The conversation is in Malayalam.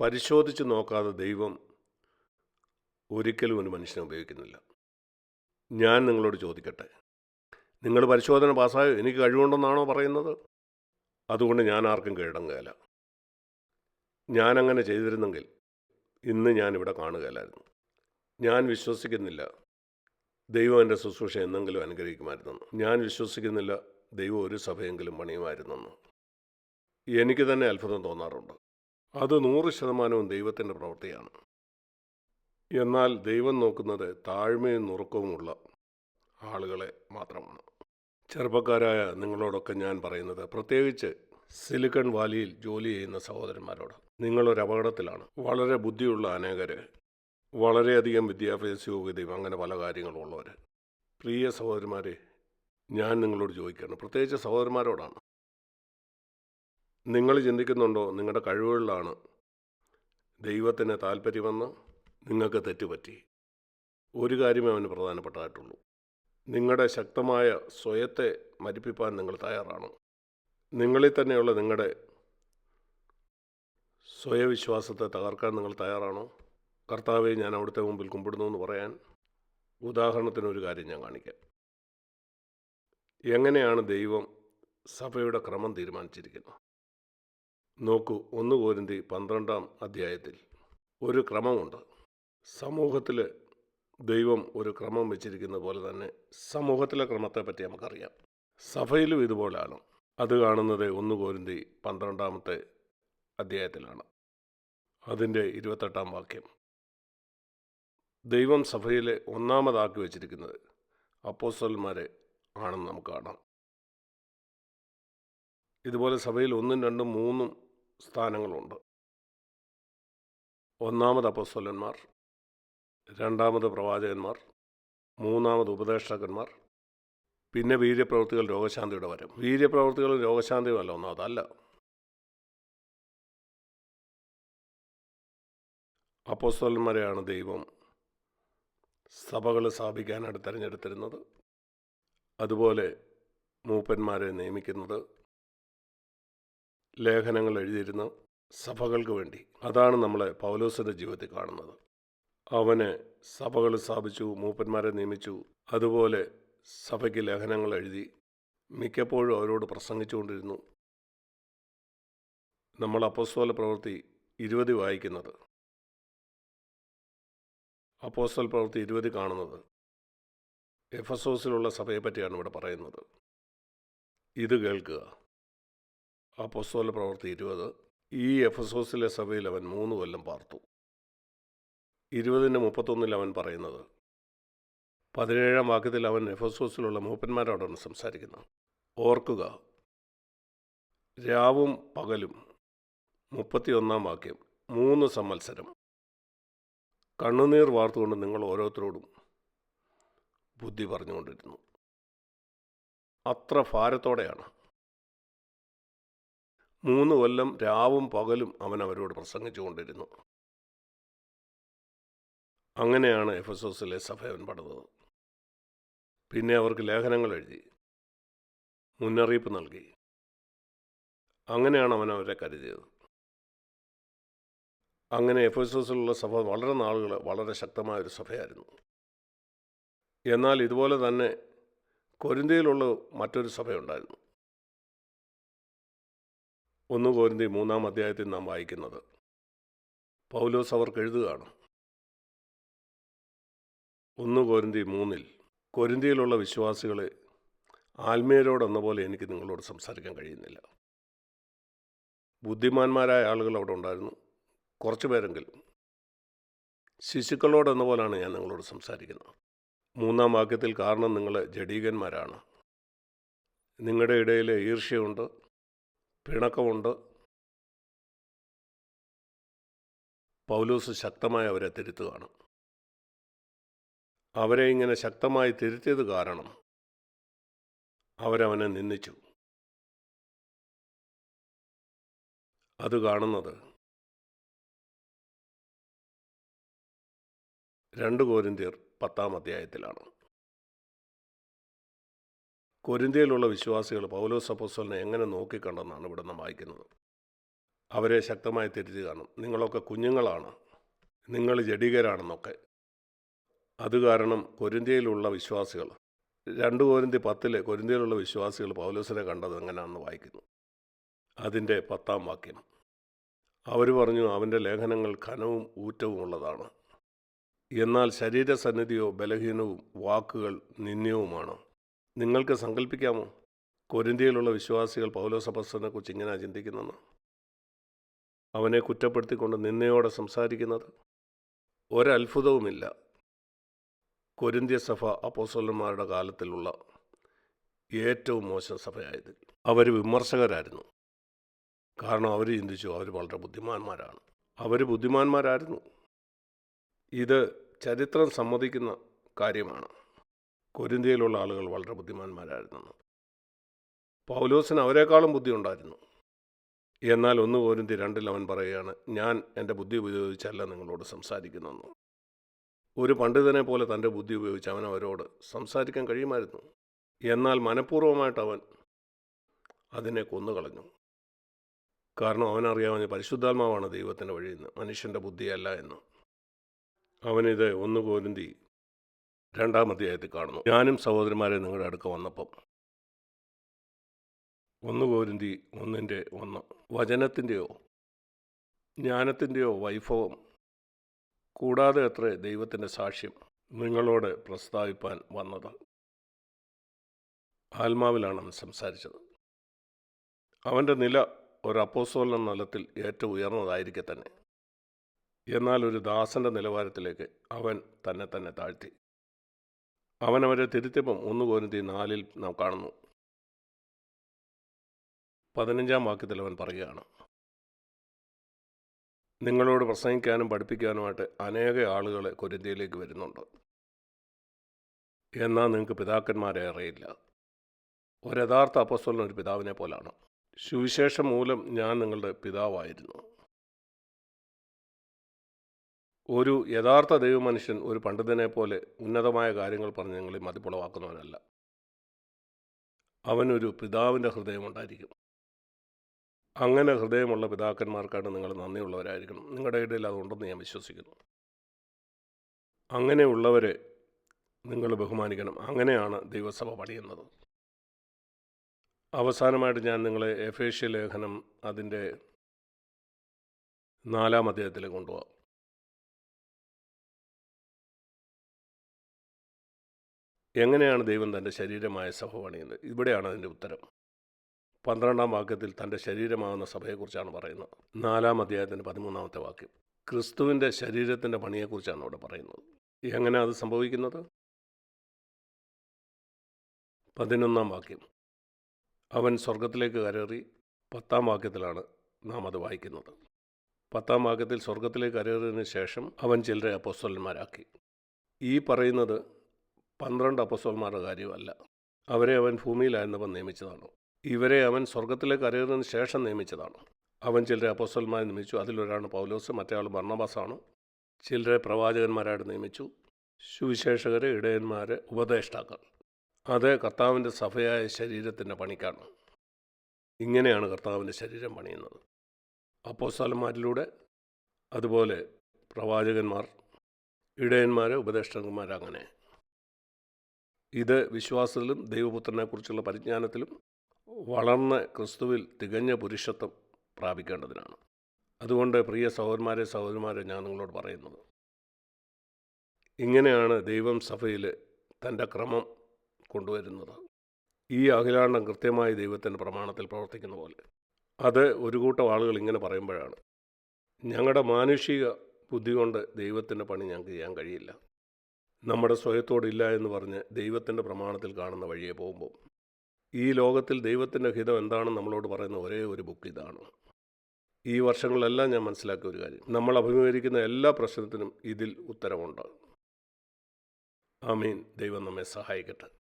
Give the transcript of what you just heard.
പരിശോധിച്ച് നോക്കാതെ ദൈവം ഒരിക്കലും ഒരു മനുഷ്യനെ ഉപയോഗിക്കുന്നില്ല. ഞാൻ നിങ്ങളോട് ചോദിക്കട്ടെ. നിങ്ങൾ പരിശോധന പാസ്സായോ? എനിക്ക് കഴിവുണ്ടെന്നാണോ പറയുന്നത്? അതുകൊണ്ട് ഞാൻ ആർക്കും കീഴടങ്ങുകയില്ല ഞാനങ്ങനെ ചെയ്തിരുന്നെങ്കിൽ ഇന്ന് ഞാനിവിടെ കാണുകയില്ലായിരുന്നു. ഞാൻ വിശ്വസിക്കുന്നില്ല ദൈവം എന്റെ ശുശ്രൂഷ എന്നെങ്കിലും അനുഗ്രഹിക്കുമായിരുന്നെന്ന്. ഞാൻ വിശ്വസിക്കുന്നില്ല ദൈവം ഒരു സഭയെങ്കിലും പണിയുമായിരുന്നെന്ന്. എനിക്ക് തന്നെ അത്ഭുതം തോന്നാറുണ്ട്. അത് നൂറ് ശതമാനവും ദൈവത്തിന്റെ പ്രവൃത്തിയാണ്. എന്നാൽ ദൈവം നോക്കുന്നത് താഴ്മയും നുറുക്കവുമുള്ള ആളുകളെ മാത്രമാണ്. ചെറുപ്പക്കാരായ നിങ്ങളോടൊക്കെ ഞാൻ പറയുന്നത് പ്രത്യേകിച്ച് സിലിക്കൺ വാലിയിൽ ജോലി ചെയ്യുന്ന സഹോദരന്മാരോട്. നിങ്ങളൊരു അപകടത്തിലാണ്. വളരെ ബുദ്ധിയുള്ള അനേകർ വളരെയധികം വിദ്യാഭ്യാസ യോഗ്യതയും അങ്ങനെ പല കാര്യങ്ങളും ഉള്ളവർ പ്രിയ സഹോദരന്മാരെ ഞാൻ നിങ്ങളോട് ചോദിക്കുകയാണ്. പ്രത്യേകിച്ച് സഹോദരന്മാരോടാണ്. നിങ്ങൾ ചിന്തിക്കുന്നുണ്ടോ നിങ്ങളുടെ കഴിവുകളിലാണ് ദൈവത്തിന് താല്പര്യമെന്ന് നിങ്ങൾക്ക് തെറ്റുപറ്റി? ഒരു കാര്യമേ അവന് പ്രധാനപ്പെട്ടതായിട്ടുള്ളൂ. നിങ്ങളുടെ ശക്തമായ സ്വയത്തെ മരിപ്പിപ്പാൻ നിങ്ങൾ തയ്യാറാണ്. നിങ്ങളിൽ തന്നെയുള്ള നിങ്ങളുടെ സ്വയവിശ്വാസത്തെ തകർക്കാൻ നിങ്ങൾ തയ്യാറാണോ. കർത്താവെ ഞാൻ അവിടുത്തെ മുമ്പിൽ കുമ്പിടുന്നു എന്ന് പറയാൻ ഉദാഹരണത്തിന് ഒരു കാര്യം ഞാൻ കാണിക്കാം. എങ്ങനെയാണ് ദൈവം സഭയുടെ ക്രമം തീരുമാനിച്ചിരിക്കുന്നത്? നോക്കൂ ഒന്ന് കോരിന്തി പന്ത്രണ്ടാം അധ്യായത്തിൽ ഒരു ക്രമമുണ്ട്. സമൂഹത്തിൽ ദൈവം ഒരു ക്രമം വെച്ചിരിക്കുന്ന പോലെ തന്നെ സമൂഹത്തിലെ ക്രമത്തെപ്പറ്റി നമുക്കറിയാം. സഭയിലും ഇതുപോലെയാണ് അത് കാണുന്നത് ഒന്ന് കോരിന്തി പന്ത്രണ്ടാമത്തെ അധ്യായത്തിലാണ്. അതിന്റെ ഇരുപത്തെട്ടാം വാക്യം. ദൈവം സഭയിലെ ഒന്നാമതാക്കി വച്ചിരിക്കുന്നത് അപ്പോസ്റ്റലന്മാരെ ആണെന്ന് നമുക്ക് കാണാം. ഇതുപോലെ സഭയിൽ ഒന്നും രണ്ടും മൂന്നും സ്ഥാനങ്ങളുണ്ട്. ഒന്നാമത് അപ്പസ്വലന്മാർ രണ്ടാമത് പ്രവാചകന്മാർ മൂന്നാമത് ഉപദേഷ്ടാക്കന്മാർ പിന്നെ വീര്യപ്രവൃത്തികൾ രോഗശാന്തിയുടെ വരും. വീര്യപ്രവർത്തികൾ രോഗശാന്തിയുമല്ല ഒന്നും അതല്ല അപ്പോസ്തലന്മാരെയാണ് ദൈവം സഭകൾ സ്ഥാപിക്കാനായിട്ട് തിരഞ്ഞെടുത്തിരുന്നത്. അതുപോലെ മൂപ്പന്മാരെ നിയമിക്കുന്നത് ലേഖനങ്ങൾ എഴുതിയിരുന്ന സഭകൾക്ക് വേണ്ടി. അതാണ് നമ്മളെ പൗലോസിന്റെ ജീവിതത്തിൽ കാണുന്നത്. അവന് സഭകൾ സ്ഥാപിച്ചു മൂപ്പന്മാരെ നിയമിച്ചു. അതുപോലെ സഭയ്ക്ക് ലേഖനങ്ങൾ എഴുതി മിക്കപ്പോഴും അവരോട് പ്രസംഗിച്ചുകൊണ്ടിരുന്നു. നമ്മൾ അപ്പോസ്തോല പ്രവൃത്തി ഇരുപത് വായിക്കുന്നത്. അപ്പോസ്തോൽ പ്രവൃത്തി ഇരുപത് കാണുന്നത് എഫസോസിലുള്ള സഭയെപ്പറ്റിയാണ് ഇവിടെ പറയുന്നത്. ഇത് കേൾക്കുക. അപ്പോസ്തോല പ്രവൃത്തി ഇരുപത്. ഈ എഫസോസിലെ സഭയിൽ അവൻ മൂന്ന് കൊല്ലം പാർത്തു. ഇരുപതിന്റെ മുപ്പത്തൊന്നിൽ അവൻ പറയുന്നത് പതിനേഴാം വാക്യത്തിൽ അവൻ എഫസോസിലുള്ള മൂപ്പന്മാരോടാണ് സംസാരിക്കുന്നത് ഓർക്കുക രാവും പകലും മുപ്പത്തിയൊന്നാം വാക്യം മൂന്ന് സംവത്സരം. കണ്ണുനീർ വാർത്തുകൊണ്ട് നിങ്ങൾ ഓരോരുത്തരോടും ബുദ്ധി പറഞ്ഞുകൊണ്ടിരുന്നു. അത്ര ഭാരത്തോടെയാണ് മൂന്ന് കൊല്ലം രാവും പകലും അവൻ അവരോട് പ്രസംഗിച്ചുകൊണ്ടിരുന്നു. അങ്ങനെയാണ് എഫസോസിലെ സഭ അവൻ പടുന്നത് പിന്നെ അവർക്ക് ലേഖനങ്ങൾ എഴുതി മുന്നറിയിപ്പ് നൽകി. അങ്ങനെയാണ് അവൻ അവരെ കരുതിയത് അങ്ങനെ എഫസോസിലുള്ള സഭ വളരെ നാളുകൾ വളരെ ശക്തമായ ഒരു സഭയായിരുന്നു. എന്നാൽ ഇതുപോലെ തന്നെ കൊരിന്തയിലുള്ള മറ്റൊരു സഭയുണ്ടായിരുന്നു. ഒന്ന് കോരിന്തി മൂന്നാം അധ്യായത്തിൽ നാം വായിക്കുന്നത്. പൗലോസ് അവർക്ക് എഴുതുകയാണ്. ഒന്ന് കോരിന്തി മൂന്നിൽ കൊരിന്തിയിലുള്ള വിശ്വാസികളെ ആത്മീയരോടെന്ന പോലെ എനിക്ക് നിങ്ങളോട് സംസാരിക്കാൻ കഴിയുന്നില്ല. ബുദ്ധിമാന്മാരായ ആളുകൾ അവിടെ ഉണ്ടായിരുന്നു. കുറച്ച് പേരെങ്കിലും ശിശുക്കളോടെന്ന പോലാണ് ഞാൻ നിങ്ങളോട് സംസാരിക്കുന്നത്. മൂന്നാം വാക്യത്തിൽ കാരണം നിങ്ങൾ ജഡീകന്മാരാണ്. നിങ്ങളുടെ ഇടയിൽ ഈർഷ്യമുണ്ട് പിണക്കമുണ്ട്. പൗലൂസ് ശക്തമായി അവരെ തിരുത്തുകയാണ്. അവരെ ഇങ്ങനെ ശക്തമായി തിരുത്തിയത് കാരണം അവരവനെ നിന്ദിച്ചു. അത് കാണുന്നത് രണ്ട് കോരിന്തിയർ പത്താം അധ്യായത്തിലാണ്. കൊരിന്ത്യയിലുള്ള വിശ്വാസികൾ പൗലോസ് അപ്പോസ്വലിനെ എങ്ങനെ നോക്കിക്കണ്ടെന്നാണ് ഇവിടെ നിന്ന് വായിക്കുന്നത്. അവരെ ശക്തമായി തെറ്റിച്ച് കാണും. നിങ്ങളൊക്കെ കുഞ്ഞുങ്ങളാണ്. നിങ്ങൾ ജഡികരാണെന്നൊക്കെ. അത് കാരണം കൊരിന്ത്യയിലുള്ള വിശ്വാസികൾ രണ്ട് കോരിന്തി പത്തിലെ കൊരിന്ത്യയിലുള്ള വിശ്വാസികൾ പൗലോസിനെ കണ്ടത് എങ്ങനെയാണെന്ന് വായിക്കുന്നു. അതിന്റെ പത്താം വാക്യം. അവർ പറഞ്ഞു അവന്റെ ലേഖനങ്ങൾ ഘനവും ഊറ്റവും ഉള്ളതാണ്. എന്നാൽ ശരീരസന്നിധിയോ ബലഹീനവും വാക്കുകൾ നിന്ദ്യവുമാണ്. നിങ്ങൾക്ക് സങ്കല്പിക്കാമോ കൊരിന്ത്യയിലുള്ള വിശ്വാസികൾ പൗലോസപസ്തനെ കുറിച്ച് ഇങ്ങനെ ചിന്തിക്കുന്നെന്ന്? അവനെ കുറ്റപ്പെടുത്തിക്കൊണ്ട് നിന്നയോടെ സംസാരിക്കുന്നത്? ഒരത്ഭുതവുമില്ല. കൊരിന്ത്യ സഭ അപ്പോസോലന്മാരുടെ കാലത്തിലുള്ള ഏറ്റവും മോശം സഭയായത്. അവർ വിമർശകരായിരുന്നു. കാരണം അവർ ചിന്തിച്ചു അവർ വളരെ ബുദ്ധിമാന്മാരാണ്. അവർ ബുദ്ധിമാന്മാരായിരുന്നു. ഇത് ചരിത്രം സമ്മതിക്കുന്ന കാര്യമാണ്. കൊരിന്ത്യയിലുള്ള ആളുകൾ വളരെ ബുദ്ധിമാന്മാരായിരുന്നു. പൗലോസിന് അവരെക്കാളും ബുദ്ധി ഉണ്ടായിരുന്നു. എന്നാൽ ഒന്ന് കോരിന്തി രണ്ടിൽ അവൻ പറയുകയാണ് ഞാൻ എന്റെ ബുദ്ധി ഉപയോഗിച്ചല്ല നിങ്ങളോട് സംസാരിക്കുന്നതെന്ന്. ഒരു പണ്ഡിതനെ പോലെ തന്റെ ബുദ്ധി ഉപയോഗിച്ച് അവൻ അവരോട് സംസാരിക്കാൻ കഴിയുമായിരുന്നു. എന്നാൽ മനഃപൂർവമായിട്ട് അവൻ അതിനെ കൊന്നുകളഞ്ഞു. കാരണം അവനറിയാവുന്ന പരിശുദ്ധാത്മാവാണ് ദൈവത്തിന്റെ വഴിയെന്ന് മനുഷ്യന്റെ ബുദ്ധിയല്ല എന്ന്. അവനിത് ഒന്ന് കോരിന്തി രണ്ടാം അധ്യായത്തിൽ കാണുന്നു. ഞാനും സഹോദരന്മാരെ നിങ്ങളുടെ അടുക്ക വന്നപ്പം ഒന്ന് കോരിന്തി ഒന്നിന്റെ ഒന്ന് വചനത്തിന്റെയോ ജ്ഞാനത്തിന്റെയോ വൈഭവം കൂടാതെ എത്ര ദൈവത്തിന്റെ സാക്ഷ്യം നിങ്ങളോട് പ്രസ്താവിപ്പാൻ വന്നത്. ആത്മാവിലാണ് അവൻ സംസാരിച്ചത്. അവന്റെ നില ഒരു അപ്പോസ്തോലൻ എന്ന നിലത്തിൽ ഏറ്റവും ഉയർന്നതായിരിക്കെ തന്നെ. എന്നാൽ ഒരു ദാസന്റെ നിലവാരത്തിലേക്ക് അവൻ തന്നെ തന്നെ താഴ്ത്തി. അവൻ അവരെ തിരുത്തിയപ്പം ഒന്ന് കോരുത്തി നാലിൽ നാം കാണുന്നു. പതിനഞ്ചാം വാക്യത്തിൽ അവൻ പറയുകയാണ് നിങ്ങളോട് പ്രസംഗിക്കാനും പഠിപ്പിക്കാനുമായിട്ട് അനേക ആളുകൾ കൊരിന്തിയിലേക്ക് വരുന്നുണ്ട്. എന്നാൽ നിങ്ങൾക്ക് പിതാക്കന്മാരെ അറിയില്ല. ഒരു യഥാർത്ഥ അപ്പസ്വലൻ ഒരു പിതാവിനെ പോലാണ്. സുവിശേഷം മൂലം ഞാൻ നിങ്ങളുടെ പിതാവായിരുന്നു. ഒരു യഥാർത്ഥ ദൈവമനുഷ്യൻ ഒരു പണ്ഡിതനെ പോലെ ഉന്നതമായ കാര്യങ്ങൾ പറഞ്ഞ് ഞങ്ങളെ മതിപ്പുളവാക്കുന്നവനല്ല. അവനൊരു പിതാവിന്റെ ഹൃദയമുണ്ടായിരിക്കും അങ്ങനെ ഹൃദയമുള്ള പിതാക്കന്മാർക്കാണ് നിങ്ങൾ നന്ദിയുള്ളവരായിരിക്കണം. നിങ്ങളുടെ ഇടയിൽ അതുണ്ടെന്ന് ഞാൻ വിശ്വസിക്കുന്നു. അങ്ങനെയുള്ളവരെ നിങ്ങൾ ബഹുമാനിക്കണം. അങ്ങനെയാണ് ദൈവസഭ പണിയുന്നത്. അവസാനമായിട്ട് ഞാൻ നിങ്ങളെ എഫേഷ്യ ലേഖനം അതിന്റെ നാലാം അധ്യായത്തിലേക്ക് കൊണ്ടുപോകാം. എങ്ങനെയാണ് ദൈവം തന്റെ ശരീരമായ സഭ പണിയുന്നത്? ഇവിടെയാണ് അതിന്റെ ഉത്തരം. പന്ത്രണ്ടാം വാക്യത്തിൽ തന്റെ ശരീരമാകുന്ന സഭയെക്കുറിച്ചാണ് പറയുന്നത്. നാലാം അധ്യായത്തിന്റെ പതിമൂന്നാമത്തെ വാക്യം. ക്രിസ്തുവിന്റെ ശരീരത്തിന്റെ പണിയെക്കുറിച്ചാണ് അവിടെ പറയുന്നത്. എങ്ങനെ അത് സംഭവിക്കുന്നത്? പതിനൊന്നാം വാക്യം. അവൻ സ്വർഗത്തിലേക്ക് കരേറി പത്താം വാക്യത്തിലാണ് നാം അത് വായിക്കുന്നത്. പത്താം വാക്യത്തിൽ സ്വർഗത്തിലേക്ക് കരേറിയതിന് ശേഷം അവൻ ചിലരെ അപ്പോസ്തലന്മാരാക്കി. ഈ പറയുന്നത് പന്ത്രണ്ട് അപ്പോസ്തലന്മാരുടെ കാര്യമല്ല. അവരെ അവൻ ഭൂമിയിലായിരുന്നവൻ നിയമിച്ചതാണ്. ഇവരെ അവൻ സ്വർഗത്തിലേക്ക് അറിയുന്നതിന് ശേഷം നിയമിച്ചതാണ്. അവൻ ചിലരെ അപ്പോസ്തലന്മാരെ നിയമിച്ചു. അതിലൊരാളാണ് പൗലോസ് മറ്റേ ആൾ ഭർണബാസാണ് ചിലരെ പ്രവാചകന്മാരായിട്ട് നിയമിച്ചു. സുവിശേഷകരെ ഇടയന്മാരെ ഉപദേഷ്ടാക്കൾ. അത് കർത്താവിന്റെ സഭയായ ശരീരത്തിന്റെ പണിക്കാണ്. ഇങ്ങനെയാണ് കർത്താവിന്റെ ശരീരം പണിയുന്നത്. അപ്പോസ്തലന്മാരിലൂടെ അതുപോലെ പ്രവാചകന്മാർ ഉപദേഷ്ടന്മാർ അങ്ങനെ ഇത് വിശ്വാസത്തിലും ദൈവപുത്രനെക്കുറിച്ചുള്ള പരിജ്ഞാനത്തിലും വളർന്ന ക്രിസ്തുവിൽ തികഞ്ഞ പുരുഷത്വം പ്രാപിക്കേണ്ടതിനാണ്. അതുകൊണ്ട് പ്രിയ സഹോദരന്മാരെ സഹോദരന്മാരെ ഞാൻ നിങ്ങളോട് പറയുന്നത്. ഇങ്ങനെയാണ് ദൈവം സഭയിൽ തന്റെ ക്രമം കൊണ്ടുവരുന്നത്. ഈ അഖിലാണ്ടം കൃത്യമായി ദൈവത്തിന്റെ പ്രമാണത്തിൽ പ്രവർത്തിക്കുന്ന പോലെ. അത് ഒരു കൂട്ടം ആളുകൾ ഇങ്ങനെ പറയുമ്പോഴാണ്. ഞങ്ങളുടെ മാനുഷിക ബുദ്ധി കൊണ്ട് ദൈവത്തിന്റെ പണി ഞങ്ങൾക്ക് ചെയ്യാൻ കഴിയില്ല. നമ്മുടെ സ്വയത്തോടില്ല എന്ന് പറഞ്ഞ് ദൈവത്തിന്റെ പ്രമാണത്തിൽ കാണുന്ന വഴിയെ പോകുമ്പോൾ ഈ ലോകത്തിൽ ദൈവത്തിന്റെ ഹിതം എന്താണെന്ന് നമ്മളോട് പറയുന്ന ഒരേ ഒരു ബുക്ക് ഇതാണ്. ഈ വർഷങ്ങളിലെല്ലാം ഞാൻ മനസ്സിലാക്കിയ ഒരു കാര്യം നമ്മൾ അഭിമുഖീകരിക്കുന്ന എല്ലാ പ്രശ്നത്തിനും ഇതിൽ ഉത്തരമുണ്ട്. ആമീൻ. ദൈവം നമ്മെ സഹായിക്കട്ടെ.